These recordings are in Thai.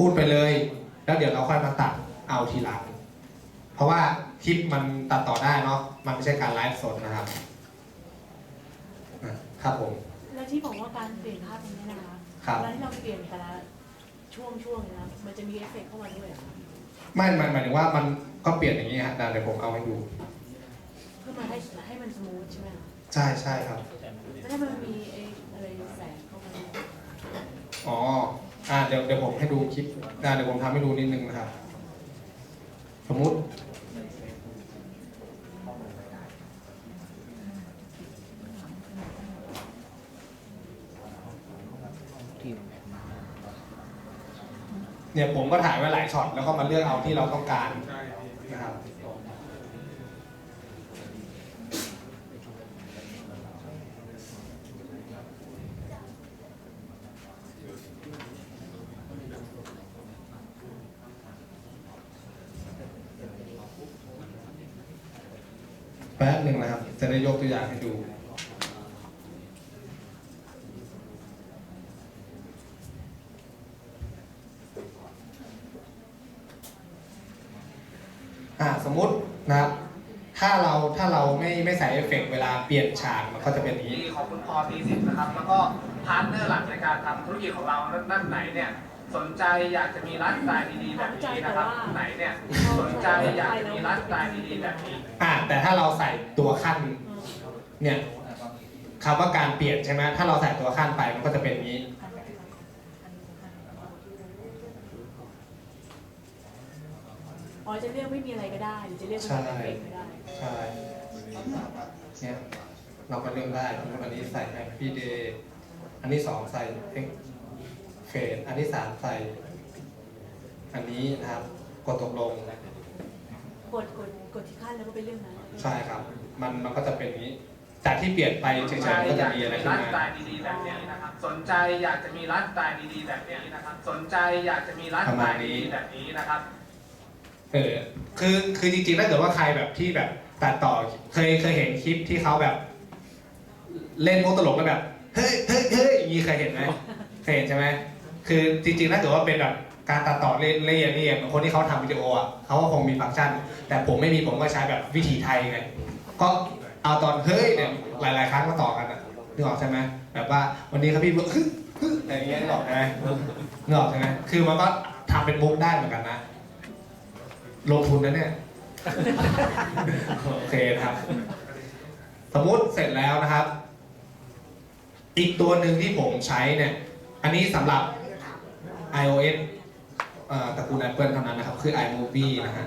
พูดไปเลย แล้วเดี๋ยวเราค่อยมาตัดเอาทีหลัง เพราะว่าคลิปมันตัดต่อได้เนาะมันไม่ใช่การไลฟ์สดนะครับอะครับผม แล้วที่บอกว่าการเปลี่ยนภาพตรงนี้นะคะครับเวลาที่เราเปลี่ยนแต่ละช่วงช่วงๆเนี่ยนะมันจะมีเอฟเฟกต์เข้ามาด้วยเหรอคะไม่หมายหมายถึงว่ามันก็เปลี่ยนอย่างนี้ฮะเดี๋ยวผมเอาให้ดู เพื่อมาให้ให้มันสมูทใช่ไหมคะใช่ใช่ครับ แล้วถ้ามันมีไอ้อะไรแสงเข้ามาด้วยอ๋อ อ่าเดี๋ยวเดี๋ยวผมให้ดูคลิปอ่าเดี๋ยวผมทำให้ดูนิดนึงนะครับ สมมุติ เนี่ยผมก็ถ่ายไว้หลายช็อตแล้วก็มาเลือกเอาที่เราต้องการนะครับ แป๊บหนึ่งนะครับ จะได้ยกตัวอย่างให้ดูอ่าสมมตินะครับ ถ้าเราถ้าเราไม่ไม่ใส่เอฟเฟกต์เวลาเปลี่ยนฉากมันก็จะเป็นอย่างนี้ ของคุณพอทีสิบนะครับ แล้วก็พาร์ทเนอร์หลักในการทำธุรกิจของเรานั่นไหนเนี่ยสนใจอยากจะมีไลฟ์สไตล์ดีๆแบบนี้นะครับ ไหนเนี่ยสนใจอยากจะมีไลฟ์สไตล์ดีๆแบบนี้ แต่ถ้าเราใส่ตัวขั้นอืมเนี่ยคำว่าการเปลี่ยนใช่ไหมถ้าเราใส่ตัวขั้นไปมันก็จะเป็นอย่างนี้ อ๋อจะเลือกไม่มีอะไรก็ได้หรือจะเลือกเป็นแบบเอฟเฟกต์ก็ได้ใช่เนี่ยเราก็เลือกได้สมมติอันนี้ใส่ Happy Day อันที่สองใส่เฟดอันที่สามใส่ อันนี้นะครับ กดตกลง กดกด กดที่ขั้นแล้วก็ไปเลือกนั้นใช่ครับ มันมันก็จะเป็นอย่างนี้ จากที่เปลี่ยนไปเฉสนยใจๆมันก็อจะยากมีจะอะไรมีขึ้ไลนฟ์สไตมาล์ดีๆแบบนี้นะครับ สนใจอยากจะมีไลฟ์สไตล์ดีๆแบบนี้นะครับ สนใจอยากจะมีไลฟ์สไตล์ดีๆแบบนี้นะครับ เออคือคือจริงๆถ้าเกิดว่าใครแบบที่แบบตัดต่อเคยเคยเห็นคลิปที่เขาแบบ เล่นมุกตลกแล้วแบบเฮ้ยเฮ้ยเฮ้ยอย่างนี้เคยเห็นไหมเคยเห็นใช่ไหมคือจริงๆถ้าเกิดว่าเป็นแบบ การตัดต่อเล่นเล่นเรียนคนที่เขาทำวิดีโออะเขาก็คงมีฟังก์ชัน แต่ผมไม่มีผมก็ใช้แบบวิถีไทยไงก็เอาตอนเฮ้ยเนี่ยหลาย ๆ ครั้งมาต่อกันอะนึกออกใช่ไหมแบบว่าวันนี้ครับพี่ฮึฮึอะไรอย่างเงี้ยนึกออกใช่ไหมนึกออกใช่ไหมคือมันก็ทำเป็นมุกได้เหมือนกันนะลงทุนนะเนี่ยโอเคนะครับ สมมติเสร็จแล้วนะครับ อีกตัวหนึ่งที่ผมใช้เนี่ย อันนี้สำหรับ iOS เอ่อตระกูล Apple เท่านั้นนะครับ คือ iMovie นะฮะ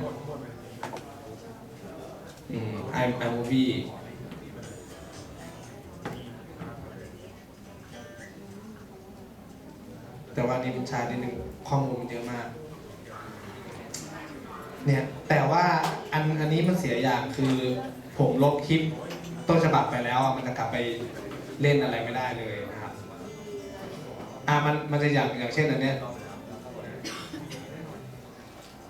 อืม i- iMovie แต่ว่านี่มันช้านิดนึงข้อมูลมันเยอะมาก เนี่ย แต่ว่าอันอันนี้มันเสียอย่างคือผมลบคลิปต้นฉบับไปแล้วอะมันจะกลับไปเล่นอะไรไม่ได้เลยนะครับ อ่ามันมันจะอย่างอย่างเช่นอันเนี้ย ส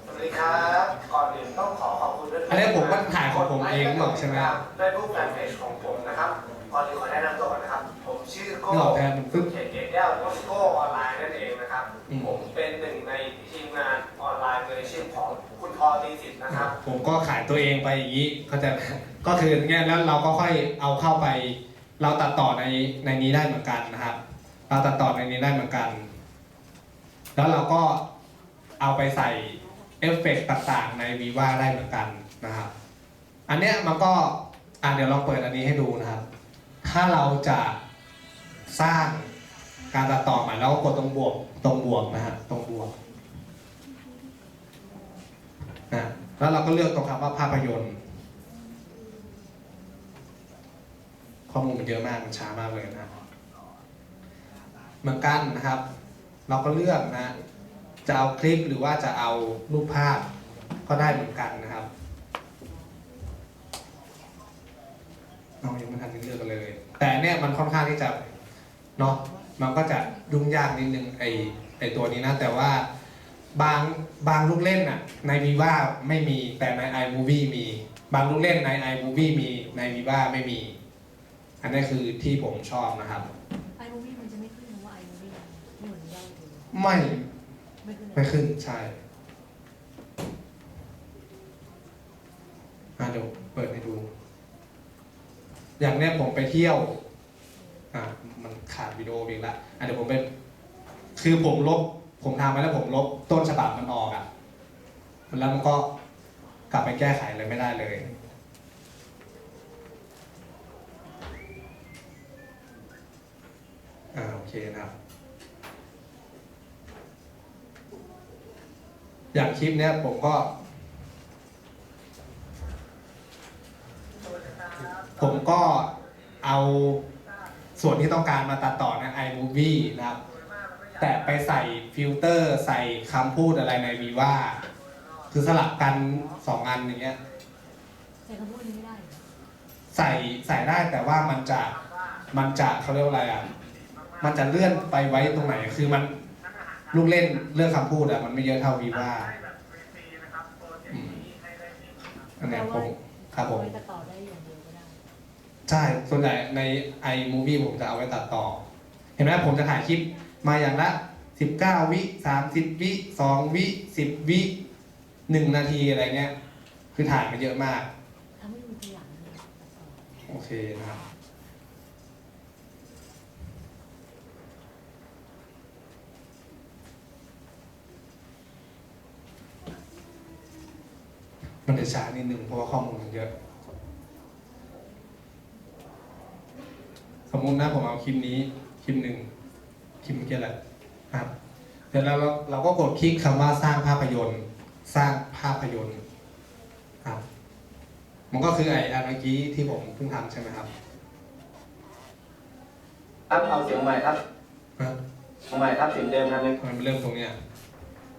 วัส ดีครับ ก่อนอื่นต้องขอขอบคุณด้วยอันนี้ผมก็ถ่ายของผมเองหรอกใช่ไหมครับด้วยรูปแฟนเพจของผมนะครับ ก่อนอื่นขอแนะนำตัวก่อนนะครับ ผมชื่อโก้นึกออกแทนมันปึ๊บเขตเกตแก้วหรือว่าโก้ออนไลน์นั่นเองนะครับอืมผมเป็นหนึ่งในทีมงานออนไลน์มืออาชีพของคุณพอตีสิทธิ์นะครับ ผมก็ขายตัวเองไปอย่างนี้เขาใจะก็คือเงี้ยแล้วเราก็ค่อยเอาเข้าไป เราตัดต่อในในนี้ได้เหมือนกันนะครับ เราตัดต่อในนี้ได้เหมือนกัน แล้วเราก็เอาไปใส่ เอฟเฟกต์ต่างๆ ในวีว่าได้เหมือนกันนะครับ อันเนี้ยมันก็อะเดี๋ยวลองเปิดอันนี้ให้ดูนะครับ ถ้าเราจะสร้างการตัดต่อใหม่เราก็กดตรงบวกตรงบวกนะฮะตรงบวกนะแล้วเราก็เลือกตรงคำว่าภาพยนตร์ ข้อมูลมันเยอะมากมันช้ามากเลยนะเหมือนกันนะครับ เราก็เลือกนะ จะเอาคลิปหรือว่าจะเอารูปภาพก็ได้เหมือนกันนะครับเรายังไม่ทันได้เลือกกันเลย แต่เนี่ยมันค่อนข้างที่จะเนาะมันก็จะยุ่งยากนิดนึงไอไอตัวนี้นะ แต่ว่าบางบางลูกเล่นน่ะใน Viva ไม่มีแต่ใน iMovie มี บางลูกเล่นใน iMovie มีใน Viva ไม่มี อันนี้คือที่ผมชอบนะครับไอมูวี่มันจะไม่ขึ้นว่าไอมูวี่ไม่เหมือนเราถึงไม่ ไม่ขึ้นเลยไม่ขึ้นใช่อะเดี๋ยวเปิดให้ดู อย่างเนี้ยผมไปเที่ยว อะมันขาดวิดีโออีกละอะเดี๋ยวผมไปคือผมลบ ผมทำไว้แล้วผมลบต้นฉบับมันออกอะแล้วมันก็กลับไปแก้ไขเลยไม่ได้เลยอ่าโอเคนะครับ อย่างคลิปเนี้ยผมก็ ผมก็เอาส่วนที่ต้องการมาตัดต่อใน iMovie นะครับ แต่ไปใส่ฟิลเตอร์ใส่คำพูดอะไรในวีว่า คือสลับกันสองอันอย่างเงี้ย ใส่คำพูดนี้ไม่ได้ใส่ใส่ได้แต่ว่ามันจะมันจะเขาเรียกว่าอะไรอะ มันจะเลื่อนไปไว้ตรงไหน คือมัน ลูกเล่นเรื่องคำพูดอะมันไม่เยอะเท่าวีว่าอืมอันเนี้ยผมครับผมเอาไว้ตัดต่อได้อย่างเดียวก็ได้ใช่ส่วนใหญ่ใน iMovie ผมจะเอาไว้ตัดต่อ เห็นไหมผมจะถ่ายคลิปมาอย่างละ 19 วิ 30 วิ 2 วิ 10 วิ 1 นาทีอะไรเงี้ย คือถ่ายมาเยอะมากถ้าไม่มีตัวอย่างเนี่ยตัดต่อโอเคนะครับ มันจะช้านิดนึงเพราะว่าข้อมูลมันเยอะ สมมุตินะผมเอาคลิปนี้คลิปหนึ่งคลิปเมื่อกี้แหละครับเสร็จแล้วเราเราก็กดคลิกคำว่าสร้างภาพยนตร์ สร้างภาพยนตร์ครับ มันก็คือไอ้อันเมื่อกี้ที่ผมเพิ่งทำใช่ไหมครับ ครับเอาเสียงใหม่ครับครับเสียงใหม่ครับเสียงเดิมครับมันเริ่มตรงเนี้ย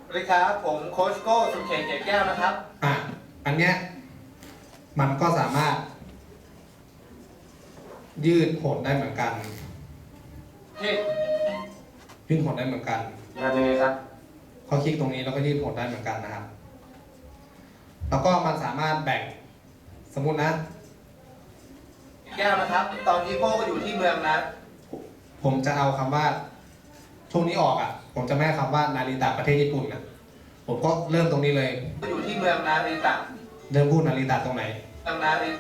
สวัสดีครับ ผมโค้ชโก้สุเขตเกตแก้วนะครับ อะ อันเนี้ยมันก็สามารถ ยืดหดได้เหมือนกัน ที่ยืดหดได้เหมือนกันทำยังไงครับเขาคลิกตรงนี้แล้วก็ยืดหดได้เหมือนกันนะครับ แล้วก็มันสามารถแบ่งสมมุตินะ แก้วนะครับ ตอนนี้โก้ก็อยู่ที่เมืองนะผมจะเอาคำว่าช่วงนี้ออกอะ ผมจะไม่ให้คำว่านาริตะประเทศญี่ปุ่นนะผมก็เริ่มตรงนี้เลย ก็อยู่ที่เมืองนาริตะ เริ่มพูดนาริตะตรงไหนเมืองนาริ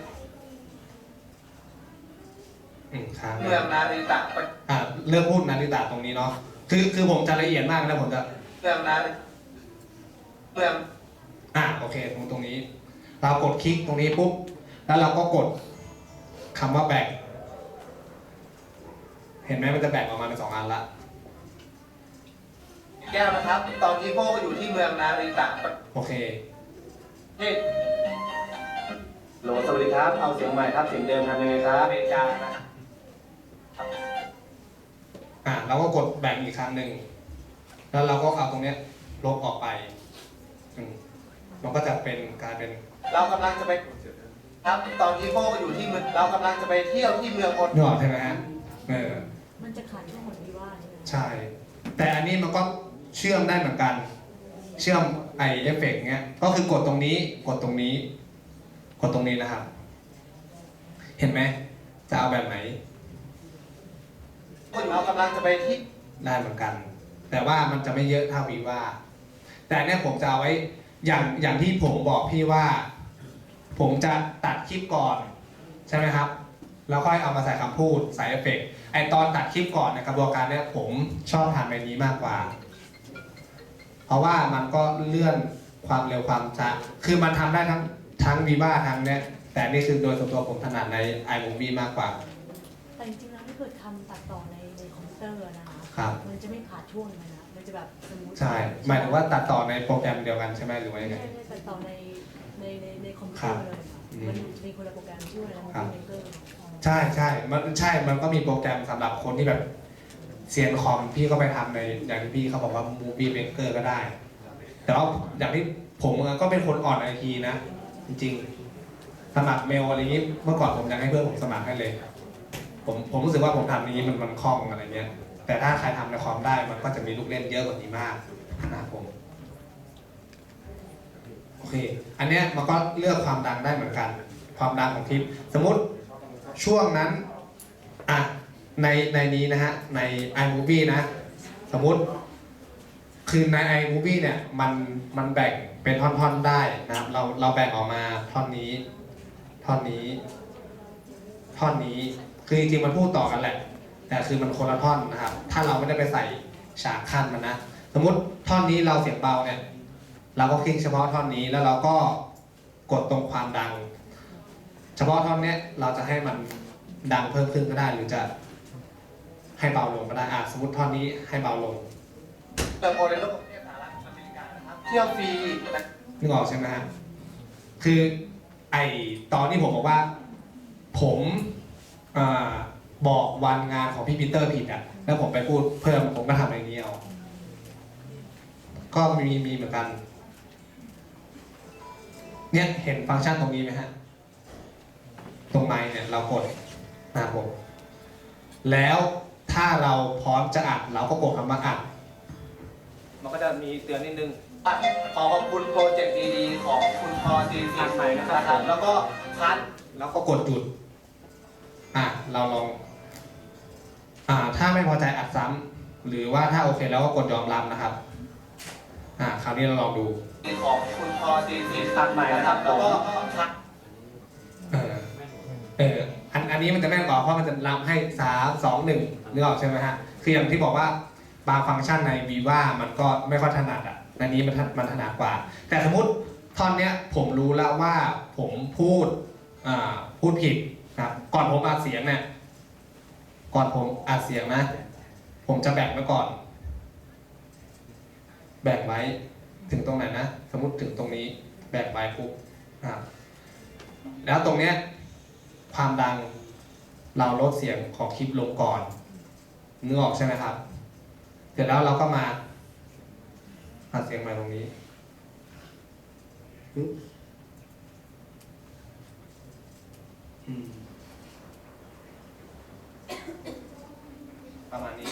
อืมค้างเมืองนาริตะอะเริ่มพูดนาริตะตรงนี้เนาะคือคือผมจะละเอียดมากนะผมจะเมืองนาริเมืองอะโอเคตรงตรงนี้ เรากดคลิกตรงนี้ปุ๊บแล้วเราก็กดคำว่าแบ่งเห็นไหมมันจะแบ่งออกมาเป็นสองอันละแก้วนะครับ ตอนนี้โก้ก็อยู่ที่เมืองนาริตะโอเคที่ โหลสวัสดีครับ เอาเสียงใหม่ครับ เสียงเดิมทำยังไงครัอบเมริกานะครับอะเราก็กดแบ่งอีกครั้งหนึ่ง แล้วเราก็เอาตรงเนี้ยลบออกไปอืมมันก็จะเป็นกลายเป็นเรากำลังจะไปครับตอนนี้โก้ก็อยู่ที่เมืองเรากำลังจะไปเที่ยวที่เมืองคนนึกออกใช่ไหมฮะเออ มันจะขาดช่วงหมดวีว่านี่นะใช่ แต่อันนี้มันก็เชื่อมได้เหมือนกัน เชื่อมไอเอฟเฟกต์เงี้ย ก็คือกดตรงนี้ กดตรงนี้ก ดตรงนี้นะครับ เห็นไหม จะเอาแบบไหนเรากำลังจะไปที่ได้เหมือนกัน แต่ว่ามันจะไม่เยอะเท่าวีว่า แต่เนี่ยผมจะเอาไว้อย่างอย่างที่ผมบอกพี่ว่า ผมจะตัดคลิปก่อน ใช่ไหมครับ แล้วค่อยเอามาใส่คำพูดใส่เอฟเฟกต์ไอตอนตัดคลิปก่อนในกระบวนการเนี่ยผมชอบทำแบบนี้มากกว่า เพราะว่ามันก็เลื่อนความเร็วความช้าคือมันทำได้ทั้ง ทั้งวีว่าทั้งเนี้ยแต่นี่คือโดยส่วนตัวผมถนัดใน iMovie มากกว่า แต่จริงๆแล้วถ้าเกิดทำตัดต่อในในคอมพิวเตอร์นะคะครับ มันจะไม่ขาดช่วงเลยนะ มันจะแบบสมูทใช่หมายถึงว่าตัดต่อในโปรแกรมเดียวกันใช่ไหมหรือว่าไม่ยังไง ใช่ไม่ใช่ตัดต่อในในในในคอมพิวเตอร์เลยค่ะอืมมันมีคนละโปรแกรมชื่ออะไรนะครัมันบเป็นเกอร์ใช่ใช่มันใช่มันก็มีโปรแกรมสำหรับคนที่แบบเซียนคอมพี่ก็ไปทำในอย่างที่พี่เขาบอกว่า Movie Maker ก็ได้ แต่ว่าอย่างที่ผมก็เป็นคนอ่อนไอทีนะ จริงๆ สมัครเมลอะไรนี้ เมื่อก่อนผมยังให้เพื่อนผมสมัครให้เลย ผมผมรู้สึกว่าผมทำอย่างนี้มันมันคล่องอะไรเงี้ย แต่ถ้าใครทำในคอมได้มันก็จะมีลูกเล่นเยอะกว่านี้มากนะครับผมโอเค อันเนี้ยมันก็เลือกความดังได้เหมือนกัน ความดังของคลิป สมมติช่วงนั้นอะในในนี้นะฮะ ใน iMovie นะ สมมติคือใน iMovie เนี่ยมันมันแบ่ง เป็นท่อนๆได้นะครับ เราเราแบ่งออกมาท่อนนี้ ท่อนนี้ ท่อนนี้คือจริงๆมันพูดต่อกันแหละ แต่คือมันคนละท่อนนะครับ ถ้าเราไม่ได้ไปใส่ฉากขั้นมันนะสมมติท่อนนี้เราเสียงเบาเนี่ยเราก็คลิกเฉพาะท่อนนี้แล้วเราก็กดตรงความดัง เฉพาะท่อนเนี้ยเราจะให้มันดังเพิ่มขึ้นก็ได้หรือจะให้เบาลงก็ได้อะสมมติท่อนนี้ให้เบาลงเติมโอเรโนปร ที่ยวฟรีนะนึกออกใช่ไหมฮะคือไอตอนที่ผมบอกว่า ผมอาบอกวันงานของพี่ปีเตอร์ผิดอะแล้วผมไปพูดเพิ่มผมก็ทำอย่างนี้เอาก็มีมีเหมือนกัน เนี่ยเห็นฟังก์ชันตรงนี้ไหมฮะ ตรงไมค์เนี่ยเรากดนะครับผมแล้วถ้าเราพร้อมจะอัดเราก็กดคำว่าอัด มันก็จะมีเตือนนิดนึง ขอขอบคุณโปรเจกต์ดีๆ ของคุณพอจีซีอันใหม่นะครับนะครับ แล้วก็พัดแล้วก็กดหยุด อะ เราลอง อ่า ถ้าไม่พอใจอัดซ้ำหรือว่าถ้าโอเคแล้วก็กดยอมรับนะครับ อ่า คราวนี้เราลองดู ของคุณพอจีซีพัดใหม่นะครับ แล้วก็พัดเออ เออ อัน อันนี้มันจะแม่นกว่าเพราะมันจะรับให้สามสองหนึ่งนึกออกใช่ไหมฮะ คืออย่างที่บอกว่าบางฟังก์ชันใน Viva มันก็ไม่ค่อยถนัดอะ อันนี้มันมันถนัดกว่า แต่สมมติท่อนเนี้ยผมรู้แล้วว่าผมพูดพูดผิดนะครับ ก่อนผมอัดเสียงเนี่ยก่อนผมอัดเสียงนะ ผมจะแบ่งไว้ก่อน แบ่งไว้ถึงตรงไหนนะ สมมติถึงตรงนี้แบ่งไว้ปุ๊บนะครับแล้วตรงเนี้ยความดังเราลดเสียงของคลิปลงก่อนนึกออกใช่ไหมครับ เสร็จแล้วเราก็มา อัดเสียงใหม่ตรงนี้ปึ๊บอืมประมาณนี้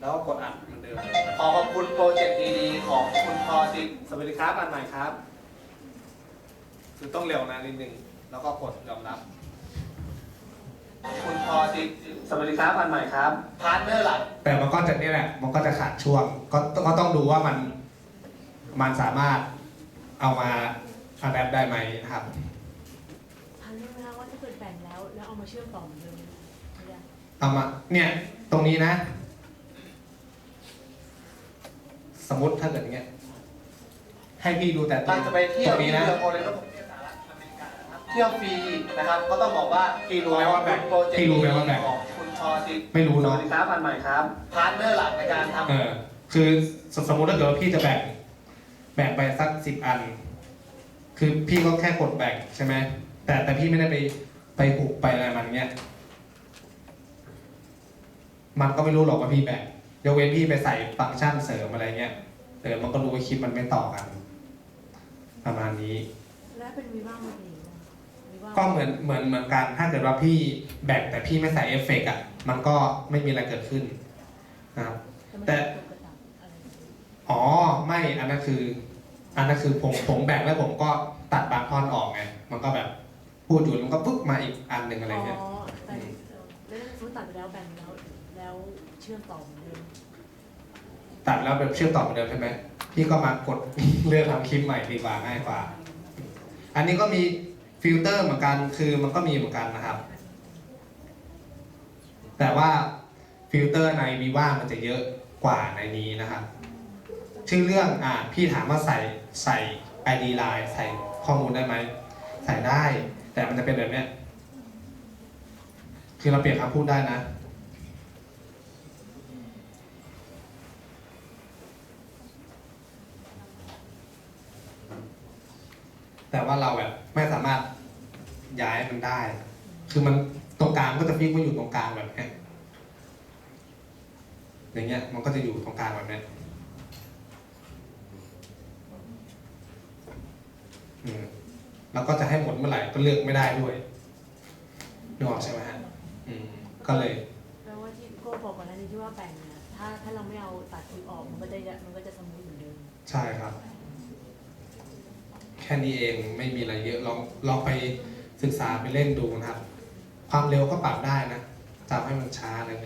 แล้วก็กดอัดเหมือนเดิม ขอขอบคุณโปรเจกต์ดีๆของคุณพอจีสวัสดีครับอันใหม่ครับ คือต้องเร็วนะนิดนึง แล้วก็กดยอมรับ คุณพอจีสวัสดีครับอันใหม่ครับ พาร์ทเนอร์หลัก แต่มันก็จะนี่แหละ มันก็จะขาดช่วง ก็ก็ต้องดูว่ามัน มันสามารถเอามาอัดแอปได้ไหมนะครับทันรู้ไหมคะว่าถ้าเกิดแบ่งแล้ว แล้วเอามาเชื่อมต่อเหมือนเดิมไม่ได้เอามา เนี่ย ตรงนี้นะ สมมติถ้าเกิดอย่างเงี้ย ให้พี่ดูแต่ตรเรางจะไปเที่ยตวรงที่นี้นะ เมืองโอเรโน เที่ยวฟรีนะครับก็ต้องบอกว่าพี่รู้ไหมว่าแบ่งโปรเจกต์พี่รู้ไหมว่าแบ่งของคุณพอจีไม่รู้สเนาะวัสดีครับอันใหม่ครับพาร์ทเนอร์หลักในการทำ เออคือสสมมติถ้าเกิดว่าพี่จะแบ่ง แบ่งไปสักสิบอัน คือพี่ก็แค่กดแบ่งใช่ไหมแต่แต่พี่ไม่ได้ไปไปผูกไปอะไรมันเงี้ยมันก็ไม่รู้หรอกว่าพี่แบ่งยกเว้นพี่ไปใส่ฟังก์ชันเสริมอะไรเงี้ยเออมันก็รู้ว่าคลิปมันไม่ต่อกัน ประมาณนี้ และเป็นวีว่ามันเองวีว่า ก็เหมือนเหมือนเหมือนกัน ถ้าเกิดว่าพี่แบ่งแต่พี่ไม่ใส่เอฟเฟกต์อะ มันก็ไม่มีอะไรเกิดขึ้นนะครับมันแต่จะตกกระตับอะไรอย่างเงี้ยอ๋อ ไม่ อันนั้นคือ อันนั้นคือผมผมแบ่งแล้วผมก็ตัดบางท่อนออกไง มันก็แบบพูดอยู่แล้วมันก็ปึ๊บมาอีกอันหนึ่งอะไรเงี้ย อ๋อแต่แล้วถ้าสมมติตัดไปแล้วแบ่งแล้ว แล้วเชื่อมต่อเหมือนเดิมตัดแล้วแบบเชื่อมต่อเหมือนเดิมใช่ไหมพี่ก็มากด เลือกทำคลิปใหม่ดีกว่าง่ายกว่า อันนี้ก็มี ฟิลเตอร์เหมือนกันคือมันก็มีเหมือนกันนะครับ แต่ว่าฟิลเตอร์ในวีว่ามันจะเยอะกว่าในนี้นะครับ ชื่อเรื่องอ่าพี่ถามว่าใส่ใส่ ID line ใส่ข้อมูลได้ไหม ใส่ได้ แต่มันจะเป็นแบบเนี้ยคือเราเปลี่ยนคำพูดได้นะ แต่ว่าเราแบบไม่สามารถ ย้ายมันได้ คือมันตรงกลางก็จะฟิกมาอยู่ตรงกลางแบบเนี้ยอย่างเงี้ยมันก็จะอยู่ตรงกลางแบบเนี้ยอืมแล้วก็จะให้หมดเมื่อไหร่ก็เลือกไม่ได้ด้วยนึกออกใช่ไหมฮะอืมก็เลยแปลว่าที่โก้บอกก่อนหน้านี้ที่ว่าแบ่งเนี่ยถ้าถ้าเราไม่เอาตัดคลิปออกมันก็จะมันก็จะสมูทเหมือนเดิมใช่ครับ แค่นี้เองไม่มีอะไรเยอะลองลองไป ศึกษาไปเล่นดูนะครับ ความเร็วก็ปรับได้นะจัให้มันช้าเลย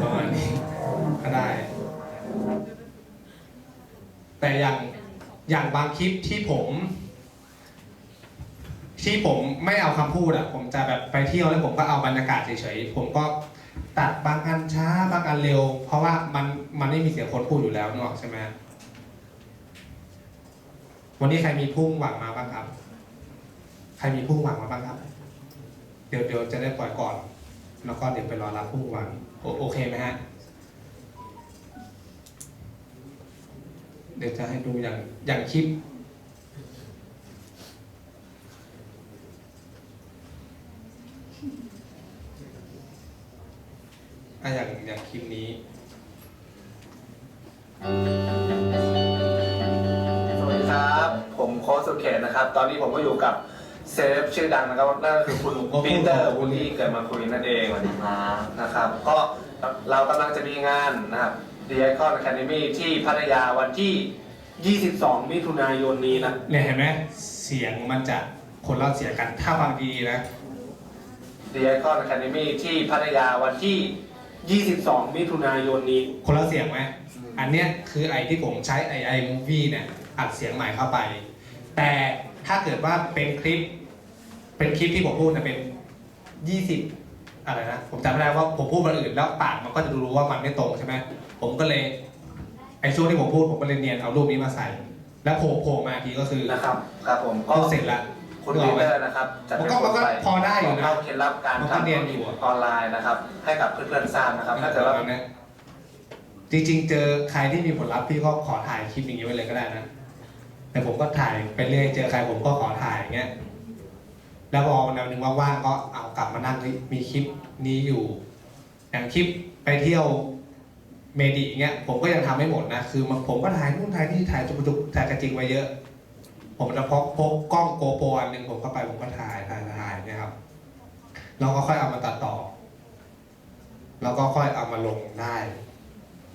ประมาณนี้ก็ได้ แต่อย่างอย่างบางคลิปที่ผม ที่ผมไม่เอาคำพูดอะผมจะแบบไปเที่ยวแล้วผมก็เอาบรรยากาศเฉยๆผมก็ตัดบางอันช้าบางอันเร็ว เพราะว่ามันมันไม่มีเสียงคนพูดอยู่แล้วนึกอกใช่ไหม วันนี้ใครมีพุ่งหวังมาบ้างครับ ใครมีพุ่งหวังมาบ้างครับ เดี๋ยวเดี๋ยวจะได้ปล่อยก่อน แล้วก็เดี๋ยวไปรอรับพุ่งหวังโอโอเคไหมฮะ เดี๋ยวจะให้ดูอย่างอย่างคลิปอะอย่างอย่างคลิปนี้ ผมโค้ชสุเขตนะครับ ตอนนี้ผมก็อยู่กับเซเลบชื่อดังนะครับนั่นก็คือคุณผมก็พูดปีเตอร์วูลลี่เกิดมาคุยนั่นเองนะครับ ก็เรากำลังจะมีงานนะครับ The Icon Academy ที่พัทยาวันที่ 22 มิถุนายนนี้นะ เนี่ยเห็นไหมเสียงมันจะคนละเสียงกันถ้าฟังดีๆนะ The Icon Academy ที่พัทยาวันที่ 22 มิถุนายนนี้ คนละเสียงไหมอันเนี้ยคือไอที่ผมใช้ไอไอมูวี่เนี่ย อัดเสียงใหม่เข้าไป แต่ถ้าเกิดว่าเป็นคลิป เป็นคลิปที่ผมพูดนะเป็น 20 อะไรนะ ผมจำไม่ได้ว่าผมพูดมันอื่นแล้วปากมันก็จะรู้ว่ามันไม่ตรงใช่ไหมผมก็เลยไอช่วงที่ผมพูดผมก็เลยเนียนเอารูปนี้มาใส่ แล้วโผล่โผล่มาอีกทีก็คือนะครับ ครับผมก็ก็เสร็จละ คุณปีเตอร์นะครับจะมันเป็นก็คมันนก็ไปพอได้อยู่นะเล่าเคล็ดลับการมันก็ทำเนีธุยรนอยู่กิจออนไลน์นะครับ ให้กับเพื่อนๆทราบนะครับถ้าเกิดว่านะจริงๆ เจอใครที่มีผลลัพธ์พี่ก็ขอถ่ายคลิปอย่างนี้ไว้เลยก็ได้นะ แต่ผมก็ถ่ายไปเรื่อยเจอใครผมก็ขอถ่ายอย่างเงี้ยแล้วพอวันหนึ่งว่างๆก็เอากลับมานั่งมีคลิปนี้อยู่ อย่างคลิปไปเที่ยวเมดิเงี้ยผมก็ยังทำไม่หมดนะคือมันผมก็ถ่ายนู่นถ่ายนี่ถ่ายจุกๆถ่ายกระจิงไว้เยอะ ผมจะพกพกกล้องโกโปรอันหนึ่งผมก็ไปผมก็ถ่ายถ่ายถ่ายเนี่ยครับเราก็ค่อยเอามาตัดต่อ แล้วก็ค่อยเอามาลงได้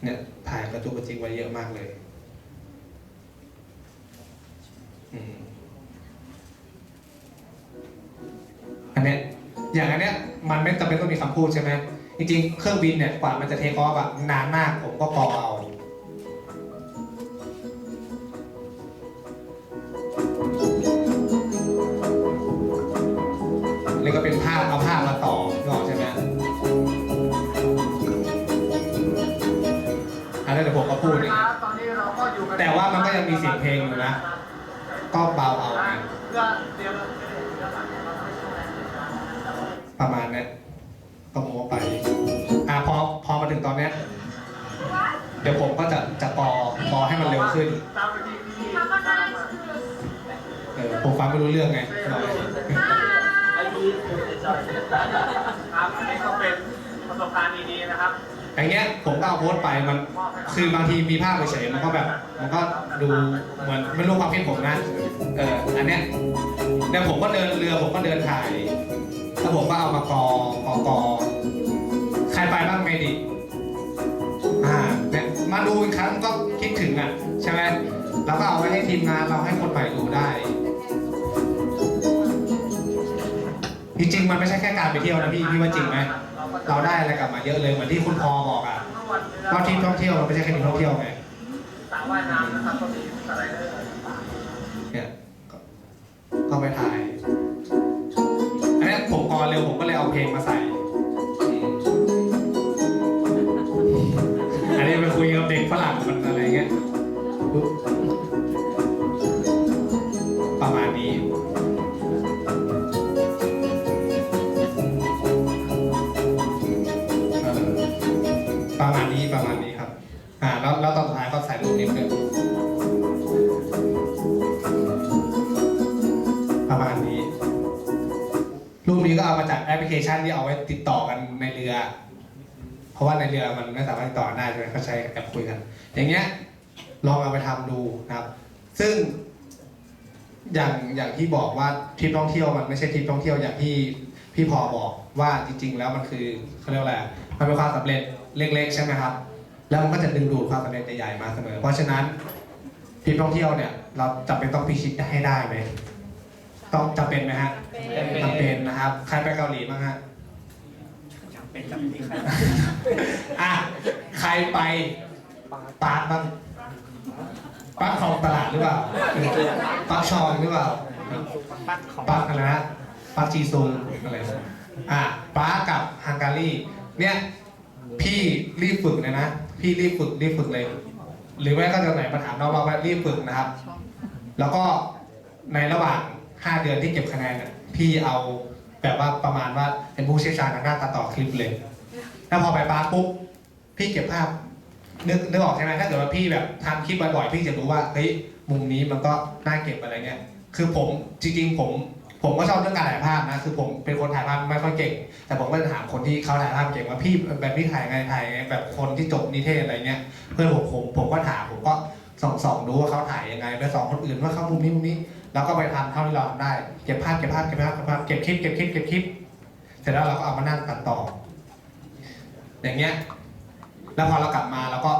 เนี่ยถ่ายกระจุกกระจิงไว้เยอะมากเลย อืมอันเนี้ยอย่างอันเนี้ยมันไม่จำเป็นต้องมีคำพูดใช่ไหมจริงๆ เครื่องบินเนี่ยกว่ามันจะเทคออฟอะนานมากผมก็กอเอานี่ก็เป็นภาพเอาภาพมาต่อนกออกใช่ไหมอันนั้นเดี๋ยวผมก็พูดนี่ตอนนี้เราก็อยู่กันแต่ว่ามันก็ยังมีเสียงเพลงอยู่นะ ก็เบาเอาไงเพื่อเตรียมประมาณเนี้ยก็โม้ไป อะพอพอมาถึงตอนเนี้ย เดี๋ยวผมก็จะจะปอปอให้มันเร็วขึ้นตามไปที่ที่เออผมฟังไม่รู้เรื่องไงเราเลยครับอันนี้ก็เป็นประสบการณ์ดีๆนะครับอย่างเงี้ยผมก็เอาโพสต์ไปมัน คือบางทีมีภาพเฉยๆมันก็แบบ มันก็ ดูเหมือนไม่รู้ความคิดผมนะเอออันเนี้ยเดี๋ยวผมก็เดินเรือผมก็เดินถ่ายแล้วผมก็เอามากอกอกอใครไปบ้างไหมดิอ่าเนี่ยมาดูอีกครั้งก็คิดถึงอะใช่ไหมแล้วก็เอาไว้ให้ทีมงานเราให้คนใหม่ดูได้ จริงๆมันไม่ใช่แค่การไปเที่ยวนะพี่พี่ว่าจริงไหมเราได้อะไรกลับมาเยอะเลยเหมือนที่คุณพอบอกอะว่าทริปท่องเที่ยวมันไม่ใช่แค่ทริปท่องเที่ยวไง ว่ายน้ำนะครับก็มีสไลเดอร์เนี่ยก็ก็ไปถ่ายอันนี้ผมกอเร็วผมก็เลยเอาเพลงมาใส่ สุดท้ายก็ใส่รูปนิดนึงประมาณนี้ รูปนี้ก็เอามาจากแอปพลิเคชันที่เอาไว้ติดต่อกันในเรือ เพราะว่าในเรือมันไม่สามารถติดต่อได้ใช่ไหมเขาใช้แอปคุยกัน อย่างเงี้ยลองเอาไปทำดูนะครับ ซึ่งอย่างอย่างที่บอกว่าทริปท่องเที่ยวมันไม่ใช่ทริปท่องเที่ยวอย่างที่พี่พอบอกว่าจริง ๆ แล้วมันคือเขาเรียกอะไรมันเป็นความสำเร็จเล็ก ๆ ใช่ไหมครับ แล้วมันก็จะดึงดูดความสำเร็จใหญ่ๆมาเสมอ เพราะฉะนั้นทริปท่องเที่ยวเนี่ยเราจำเป็นต้องพิชิตให้ได้ไหมต้องจำเป็นไหมฮะจำเป็นนะครับ ใครไปเกาหลีบ้างฮะเป็นจำที่ครับอะใครไปปาร์คบ้างปลั๊กของตลาดหรือเปล่าปลั๊กชองหรือเปล่าปักของปลั๊กอะไรนะปลั๊กจีซุงอะไรอะปลั๊กกับฮังการีเนี่ยพี่รีบฝึกเลยนะ พี่รีบฝึกรีบฝึกเลย หรือแม่ก็จะไหนมาถามน้องเราว่ารีบฝึกนะครับ แล้วก็ในระหว่าง 5 เดือนที่เก็บคะแนนน่ะพี่เอาแบบว่าประมาณว่าเป็นผู้เชี่ยวชาญทางด้านตัดต่อคลิปเลยแล้วพอไปปาร์คปุ๊บพี่เก็บภาพนึกนึกออกใช่ไหมถ้าเกิดว่าพี่แบบทำคลิปบ่อยๆพี่จะรู้ว่าเฮ้ยมุมนี้มันก็น่าเก็บอะไรเงี้ยคือผมจริงๆผม ผมก็ชอบเรื่องการถ่ายภาพนะ คือผมเป็นคนถ่ายภาพไม่ค่อยเก่ง แต่ผมก็จะถามคนที่เขาถ่ายภาพเก่งว่าพี่แบบนี้ถ่ายไงถ่ายไงแบบคนที่จบนิเทศอะไรเงี้ย เพื่อนผมผมผมก็ถามผมก็ส่องส่องดูว่าเขาถ่ายยังไงไปส่องคนอื่นว่าเขามุมนี้มุมนี้ แล้วก็ไปทำเท่าที่เราทำได้เก็บภาพเก็บภาพเก็บภาพเก็บภาพเก็บคลิปเก็บคลิปเก็บคลิปเสร็จแล้วเราก็เอามานั่งตัดต่อ อย่างเงี้ย แล้วพอเรากลับมาเราก็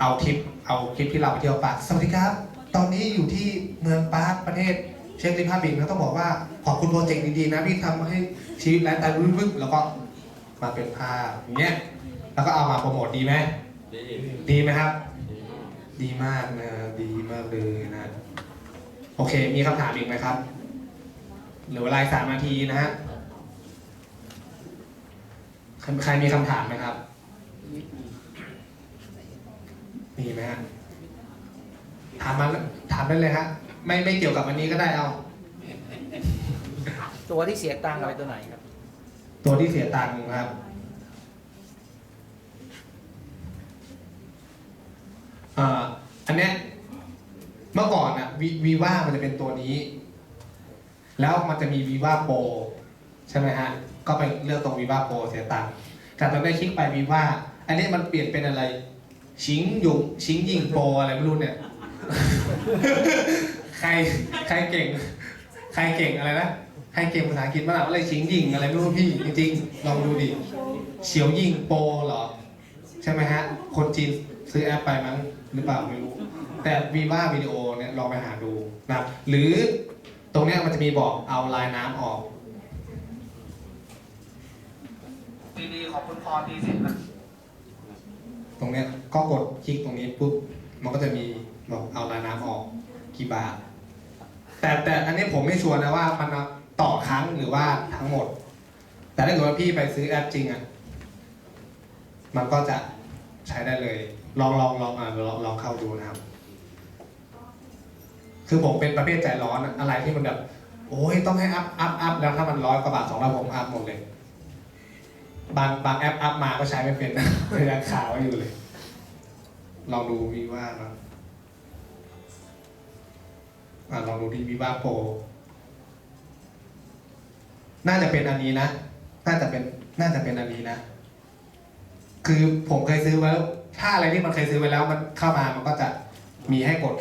เอาคลิปเอาคลิปที่เราไปเที่ยวปาร์คสวัสดีครับ ตอนนี้อยู่ที่เมืองปาร์คประเทศ เช็กริพับบิกนะต้องบอกว่าขอบคุณโปรเจกต์ดีๆนะที่ทำให้ชีวิตไลฟ์สไตล์วึบๆแล้วก็มาเป็นภาพอย่างเงี้ยแล้วก็เอามาโปรโมทดีไหมดีไหมครับ ดีมากนะดีมากเลยนะโอเค มีคำถามอีกไหมครับเหลือเวลาอีกสามนาทีนะฮะใครใครมีคำถามไหมครับ มีไหมฮะถามมาถามได้เลยฮะ ไม่ไม่เกี่ยวกับวันนี้ก็ได้เอา ตัวที่เสียตังค์อะไรตัวไหนครับ ตัวที่เสียตังค์ครับอ่าอันเนี้ยเมื่อก่อนอะวีวีว่ามันจะเป็นตัวนี้ แล้วมันจะมีวีว่าโปรใช่ไหมฮะ ก็ไปเลือกตรงวีว่าโปรเสียตังค์แต่ตอนได้คลิกไปวีว่า อันนี้มันเปลี่ยนเป็นอะไร ชิงยุงชิงยิงโปรอะไรไม่รู้เนี่ย ใครใครเก่ง ใครเก่งอะไรนะใครเก่งภาษาอังกฤษบ้างล่ะอะไรชิงยิงอะไรไม่รู้พี่จริงๆลองดูดิเฉียวยิงโปรเหรอ ใช่ไหมฮะ คนจีนซื้อแอปไปมั้งหรือเปล่าไม่รู้ แต่วีว่าวิดีโอเนี่ยลองไปหาดูนะครับหรือตรงเนี้ยมันจะมีบอกเอาลายน้ำออกดีๆของคุณพรดีสินะตรงเนี้ยก็กดคลิกตรงนี้ปุ๊บมันก็จะมีบอกเอาลายน้ำออกกี่บาท แต่แต่อันนี้ผมไม่ชัวร์นะว่ามันต่อครั้งหรือว่าทั้งหมด แต่ถ้าเกิดว่าพี่ไปซื้อแอปจริงอะมันก็จะใช้ได้เลย ลองลองลองอะลองลองเข้าดูนะครับ คือผมเป็นประเภทใจร้อนอะอะไรที่มันแบบโอ้ยต้องให้อัพอัพอัพแล้วถ้ามันร้อยกว่าบาทสองร้อยผมอัพหมดเลยบางบางแอปอัพมาก็ใช้ไม่เป็นยังขาวอยู่เลย ลองดูวีว่านะอะ ลองดูที่วีว่าโปรน่าจะเป็นอันนี้นะ น่าจะเป็น น่าจะเป็นอันนี้นะ คือผมเคยซื้อไว้แล้วถ้าอะไรที่มันเคยซื้อไว้แล้ว มันเข้ามา มันก็จะมีให้กด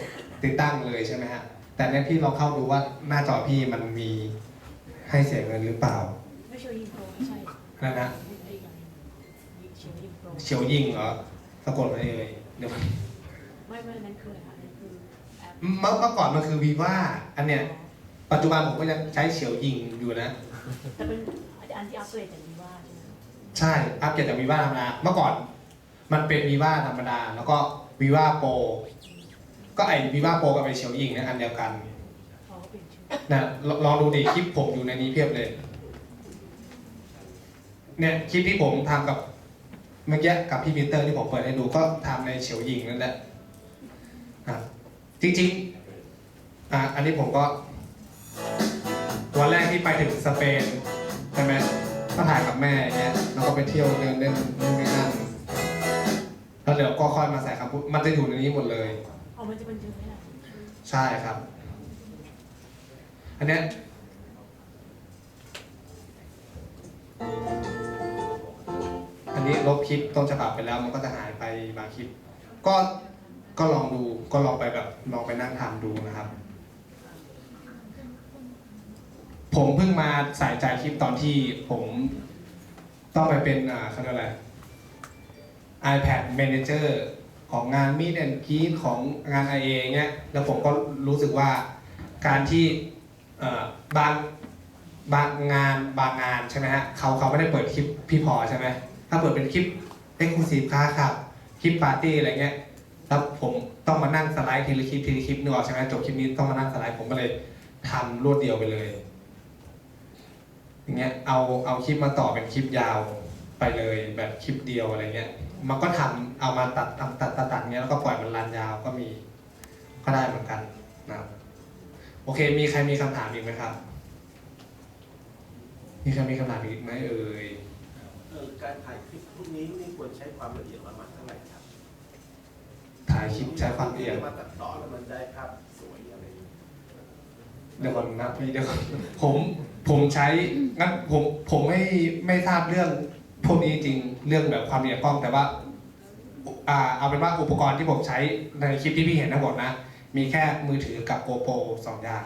ติดตั้งเลยใช่ไหมฮะ แต่เนี่ยพี่ลองเข้าดูว่าหน้าจอพี่มันมีให้เสียเงินหรือเปล่าไม่เชียวยิงโปรไม่ใช่นั่นนะไอ้เชียวยิงโปรเฉียวยิงเหรอ สะกดมาเลยเดี๋ยวมันไม่ไม่นั่นคืออะไร เมื่อเมื่อก่อนมันคือวีว่าอันเนี้ยปัจจุบันผมก็ยังใช้เฉียวยิงอยู่นะ แต่เป็นอันที่อัปเกรดจากดีว่าใช่ไหมใช่อัปเกรดจากวีว่าธรรมดาเมื่อก่อน มันเป็นวีว่าธรรมดา แล้วก็วีว่าโปรก็ไอวีว่าโปรกับไอเฉียวยิงเนี่ยอันเดียวกันเขาก็เปลี่ยนชื่อนะลลองดูดิคลิปผมอยู่ในนี้เพียบเลย เนี่ยคลิปที่ผมทำกับเมื่อกี้กับพี่มิเตอร์ที่ผมเปิดให้ดูก็ทำในเฉียวหยิงนั่นแหละอะ จริงๆอะอันนี้ผมก็ วันแรกที่ไปถึงสเปนใช่ไหมก็ถ่ายกับแม่อย่างเงี้ยแล้วก็ไปเที่ยวเดินเล่นนู่นนี่นั่นแล้วเดี๋ยวก็ค่อยมาใส่คำพูดมันจะอยู่ในนี้หมดเลยเอามันจะเป็นชื่อให้เราใช่ครับ อันเนี้ยอันนี้ลบคลิปต้นฉบับไปแล้วมันก็จะหายไปบางคลิป ก็ ก็ลองดูก็ลองไปแบบลองไปนั่งทำดูนะครับ ผมเพิ่งมาใส่ใจคลิปตอนที่ผมต้องไปเป็นอ่าเขาเรียกอะไร iPad Manager ของงาน Meet and Greet ของงาน IA เงี้ย แล้วผมก็รู้สึกว่าการที่บางบางงานบางงานใช่ไหมฮะเขาเขาไม่ได้เปิดคลิปพี่พอใช่ไหมถ้าเปิดเป็นคลิป Exclusive ค้าครับ คลิปปาร์ตี้อะไรเงี้ย แล้วผมต้องมานั่งสไลด์ทีละคลิปทีละคลิปนึกออกใช่ไหมจบคลิปนี้ต้องมานั่งสไลด์ผมก็เลยทำรวดเดียวไปเลยอย่างเงี้ยเอาเอาคลิปมาต่อเป็นคลิปยาวไปเลยแบบคลิปเดียวอะไรเงี้ย มันก็ทำเอามาตัดตัดตัดตัดตัดเงี้ยแล้วก็ปล่อยมันรันยาวก็มีก็ได้เหมือนกันนะครับโอเค มีใครมีคำถามอีกไหมครับ มีใครมีคำถามอีกไหมเอ่ยเอ่อการถ่ายคลิปพวกนี้นี่ควรใช้ความละเอียดประมาณเท่าไหร่ครับ ถ่ายคลิปใช้ความละเอียดมาตัดต่อแล้วมันได้ภาพสวยอะไรอย่างเงี้ยเดี๋ยวก่อนนะพี่เดี๋ยวก่อนผมผมใช้งั้นผมผมไม่ไม่ทราบเรื่องพวกนี้จริงเรื่องแบบความละเอียดกล้องแต่ว่าอ่าเอาเป็นว่าอุปกรณ์ที่ผมใช้ในคลิปที่พี่เห็นทั้งหมดนะ มีแค่มือถือกับ GoPro สองอย่าง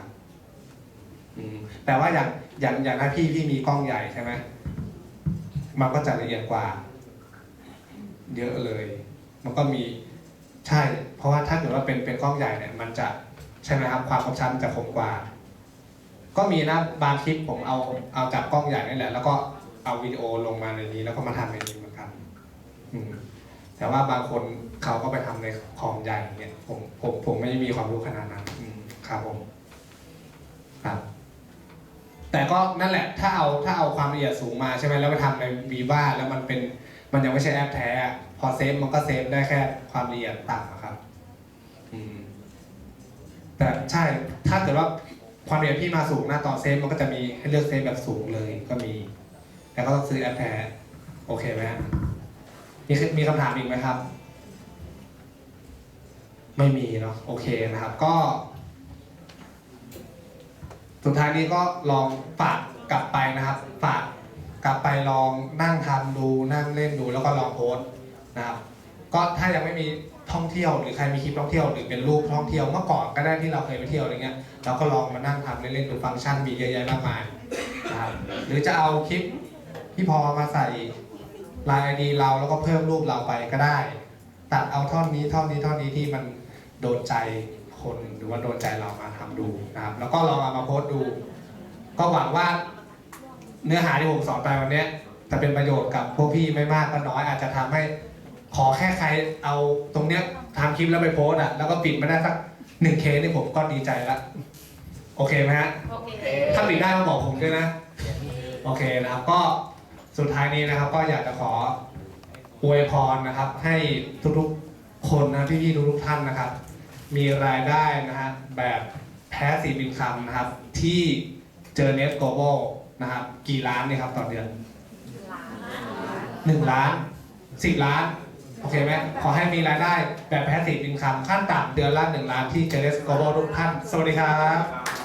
อืมแต่ว่าอย่างอย่างอย่างถ้าพี่พี่มีกล้องใหญ่ใช่ไหมมันก็จะละเอียดกว่า เยอะเลย มันก็มี ใช่ เพราะว่าถ้าเกิดว่าเป็นเป็นกล้องใหญ่เนี่ยมันจะใช่ไหมครับความคมชัดมันจะคมกว่า ก็มีนะบางคลิปผมเอาเอาจากกล้องใหญ่นี่แหละ แล้วก็เอาวิดีโอลงมาในนี้ แล้วก็มาทำในนี้เหมือนกันอืมแต่ว่าบางคนเขาก็ไปทำในคอมใหญ่เงี้ยผมผมผมไม่มีความรู้ขนาดนั้นครับผมครับ แต่ก็นั่นแหละ ถ้าเอาถ้าเอาความละเอียดสูงมาใช่ไหมแล้วไปทำในวีวาแล้วมันเป็น มันยังไม่ใช่แอปแท้อะพอเซฟมันก็เซฟได้แค่ความละเอียดต่ำอะครับ อืม แต่ใช่ ถ้าเกิดว่าความละเอียดพี่มาสูงหน้าตอนเซฟมันก็จะมีให้เลือกเซฟแบบสูงเลยก็มี แต่ก็ต้องซื้อแอปแท้ โอเคไหมมีมีคำถามอีกไหมครับ ไม่มีเนาะ โอเคนะครับ ก็ สุดท้ายนี้ก็ลองฝากกลับไปนะครับ ฝาก กลับไปลองนั่งทำดูนั่งเล่นดูแล้วก็ลองโพสต์นะครับก็ถ้ายังไม่มีท่องเที่ยวหรือใครมีคลิปท่องเที่ยวหรือเป็นรูปท่องเที่ยวเมื่อก่อนก็ได้ที่เราเคยไปเที่ยวอะไรเงี้ยเราก็ลองมานั่งทำเล่นๆดูฟังก์ชันมีเยอะแยะมากมายนะครับหรือจะเอาคลิปที่พอมาใส่ลายไอดีเราแล้วก็เพิ่มรูปเราไปก็ได้ ตัดเอาท่อนนี้ท่อนนี้ท่อนนี้ที่มันโดนใจคนหรือว่าโดนใจเรามาทำดูนะครับแล้วก็ลองเอามาโพสต์ดู ก็หวังว่า เนื้อหาที่ผมสอนไปวันเนี้ยจะเป็นประโยชน์กับพวกพี่ไม่มากก็น้อยอาจจะทำให้ขอแค่ใครเอาตรงเนี้ยทำคลิปแล้วไปโพสต์อะแล้วก็ปิดมาได้สักหนึ่งเคสนี่ผมก็ดีใจละโอเคไหมฮะโอเคถ้าปิดได้มาบอกผมด้วยนะ โอเคนะครับก็สุดท้ายนี้นะครับ ก็อยากจะขออวยพรนะครับ ให้ทุกๆคนนะพี่ๆทุกๆท่านนะครับ มีรายได้นะฮะแบบแพ้สีบินคำนะครับ ที่เจอเน็ตโกลบอล นะครับกี่ล้านเนี่ยครับต่อเดือนหนึ่งล้านสิบล้านโอเคไหมขอให้มีรายได้แบบแพ้สีบินคำขั้นต่ำเดือนละหนึ่งล้านที่เจอเน็ตโกลบอลทุกท่าน สวัสดีครับ